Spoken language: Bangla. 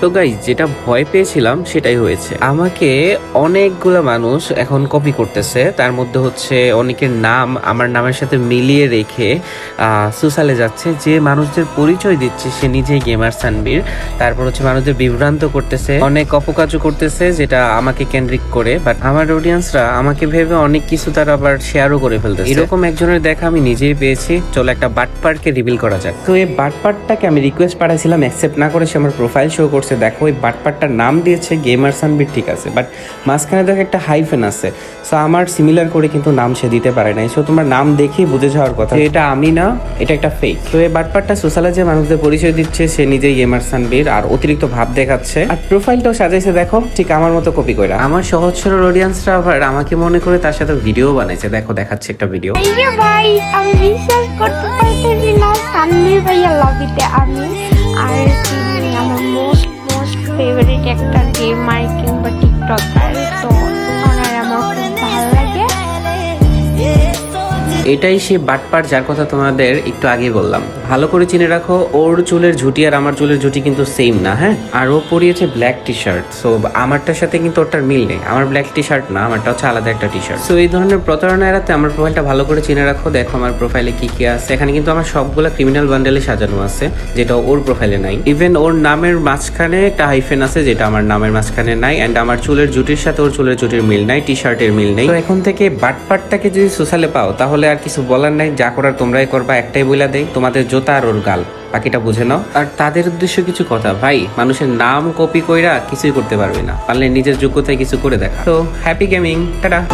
তো গাই যেটা ভয় পেয়েছিলাম সেটাই হয়েছে। আমাকে অনেকগুলো মানুষ এখন কপি করতেছে। তার মধ্যে হচ্ছে অনেকের নাম আমার নামের সাথে মিলিয়ে রেখে সুসালে যাচ্ছে। যে মানুষদের পরিচয় দিচ্ছে সে নিজেই গেমার সানবীর। তারপর হচ্ছে মানুষদের বিভ্রান্ত করতেছে। অনেক অপকাজও করতেছে, যেটা আমাকে কেন্দ্রিক করে। বাট আমার অডিয়েন্সরা আমাকে ভেবে অনেক কিছু তারা আবার শেয়ারও করে ফেলতেছে। এরকম একজনের দেখা আমি নিজেই পেয়েছি। চলো একটা বাট বাটপারকে রিভিল করা যাক। তো এই বাট বাটপারটাকে আমি রিকোয়েস্ট পাঠাইছিলাম অ্যাকসেপ্ট না করে সে আমার প্রোফাইল শো করছে। দেখো ওই বাটপারটার নাম দিয়েছে গেমার সানবির ঠিক আছে। বাট মাঝখানে দেখো একটা হাইফেন আছে। সো আমার সিমিলার করে কিন্তু নাম সে দিতে পারে নাই। সো তোমার নাম দেখেই বুঝে যাওয়ার কথা। এটা আমি না এটা একটা ফেক তো এই বাটপারটা সোশ্যালে যে মানুষদের পরিচয় দিচ্ছে সে নিজেই গেমার সানবির আর অতিরিক্ত ভাব দেখাচ্ছে। আর প্রোফাইলটাও সাজাইছে দেখো ঠিক আমার মতো কপি করে আমার সহজ সরল অডিয়েন্সরা আবার আমাকে মনে করে তার সাথে ভিডিও বানাইছে। দেখো দেখাচ্ছে একটা ভিডিও ভাই আমি বিশ্বাস করতে পারতেছি না। ভাইয়া লবিতে আমি ফেভারিট একটা গেমার কিংবা টিকটকার এটাই সে বাটপার যার কথা তোমাদের একটু আগে বললাম। ভালো করে চিনে রাখো, ওর চুলের ঝুটি আর আমার চুলের ঝুটি কিন্তু সেম না হ্যাঁ? আর ও পরিয়েছে ব্ল্যাক টি শার্ট সো আমারটার সাথে কিন্তু ওটার মিল নেই। আমার ব্ল্যাক টি শার্ট না, আমারটা হচ্ছে আলাদা একটা টি শার্ট সো এই ধরনের প্রতারণা এড়াতে আমার প্রোফাইলটা ভালো করে চিনে রাখো, দেখো আমার প্রোফাইলে কি কি আছে। এখানে কিন্তু আমার সবগুলা ক্রিমিনাল বান্ডেলে সাজানো আছে, যেটা ওর প্রোফাইলে নাই। ইভেন ওর নামের মাঝখানে একটা হাইফেন আছে, যেটা আমার নামের মাঝখানে নাই অ্যান্ড আমার চুলের জুটির সাথে ওর চুলের জুটির মিল নাই টি শার্টের মিল নেই। তো এখন থেকে বাটপাটটাকে যদি সোশ্যালে পাও, তাহলে আর কিছু বলার নাই, যা করার তোমরাই করবা, একটাই বইলা দেয় তোমাদের জোতা আর ওর গাল। বাকিটা বুঝে নাও। আর তাদের উদ্দেশ্য কিছু কথা, ভাই, মানুষের নাম কপি কইরা কিছুই করতে পারবে না। পারলে নিজের যোগ্যতায় কিছু করে দেখা। তো হ্যাপি গেমিং টাটা।